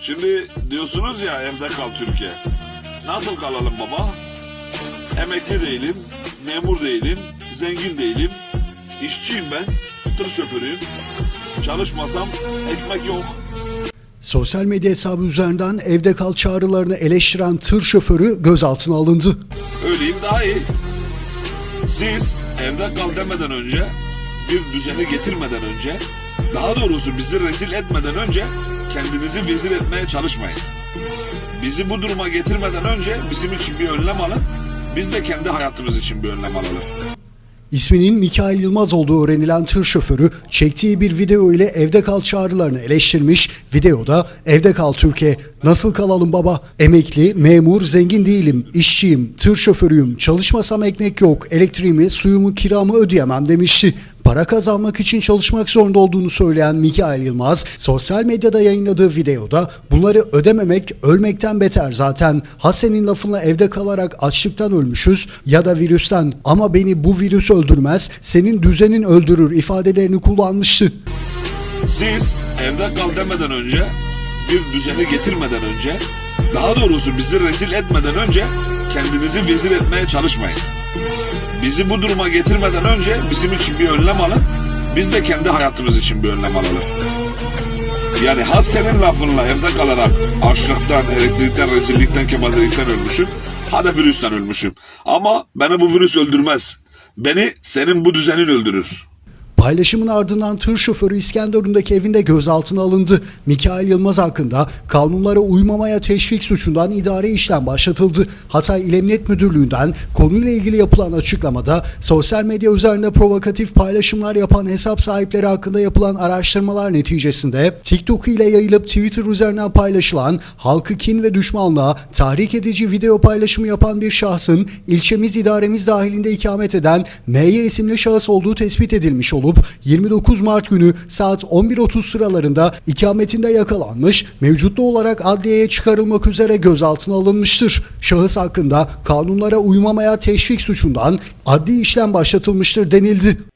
Şimdi diyorsunuz ya evde kal Türkiye. Nasıl kalalım baba? Emekli değilim, memur değilim, zengin değilim. İşçiyim ben, tır şoförüyüm. Çalışmasam ekmek yok. Sosyal medya hesabı üzerinden evde kal çağrılarını eleştiren tır şoförü gözaltına alındı. Öleyim daha iyi. Siz evde kal demeden önce, bir düzeni getirmeden önce, daha doğrusu bizi rezil etmeden önce kendinizi vezir etmeye çalışmayın. Bizi bu duruma getirmeden önce bizim için bir önlem alın. Biz de kendi hayatımız için bir önlem alalım. İsminin Mikail Yılmaz olduğu öğrenilen tır şoförü çektiği bir video ile evde kal çağrılarını eleştirmiş. Videoda evde kal Türkiye, nasıl kalalım baba? Emekli, memur, zengin değilim, işçiyim, tır şoförüyüm, çalışmasam ekmek yok, elektriğimi, suyumu, kiramı ödeyemem demişti. Para kazanmak için çalışmak zorunda olduğunu söyleyen Mikail Yılmaz, sosyal medyada yayınladığı videoda bunları ödememek ölmekten beter zaten. Hasen'in lafına evde kalarak açlıktan ölmüşüz ya da virüsten ama beni bu virüs öldürmez, senin düzenin öldürür ifadelerini kullanmıştı. Siz evde kal demeden önce, bir düzeni getirmeden önce, daha doğrusu bizi rezil etmeden önce kendinizi vezir etmeye çalışmayın. Bizi bu duruma getirmeden önce bizim için bir önlem alın. Biz de kendi hayatımız için bir önlem alalım. Yani has senin lafınla evde kalarak açlıktan, elektrikten, rezillikten, kepazelikten ölmüşüm. Hadi virüsten ölmüşüm. Ama beni bu virüs öldürmez. Beni senin bu düzenin öldürür. Paylaşımın ardından tır şoförü İskenderun'daki evinde gözaltına alındı. Mikail Yılmaz hakkında kanunlara uymamaya teşvik suçundan idari işlem başlatıldı. Hatay İl Emniyet Müdürlüğü'nden konuyla ilgili yapılan açıklamada sosyal medya üzerinde provokatif paylaşımlar yapan hesap sahipleri hakkında yapılan araştırmalar neticesinde TikTok ile yayılıp Twitter üzerinden paylaşılan halkı kin ve düşmanlığa tahrik edici video paylaşımı yapan bir şahsın ilçemiz idaremiz dahilinde ikamet eden MY isimli şahıs olduğu tespit edilmiş olup 29 Mart günü saat 11.30 sıralarında ikametinde yakalanmış, mevcutlu olarak adliyeye çıkarılmak üzere gözaltına alınmıştır. Şahıs hakkında kanunlara uymamaya teşvik suçundan adli işlem başlatılmıştır denildi.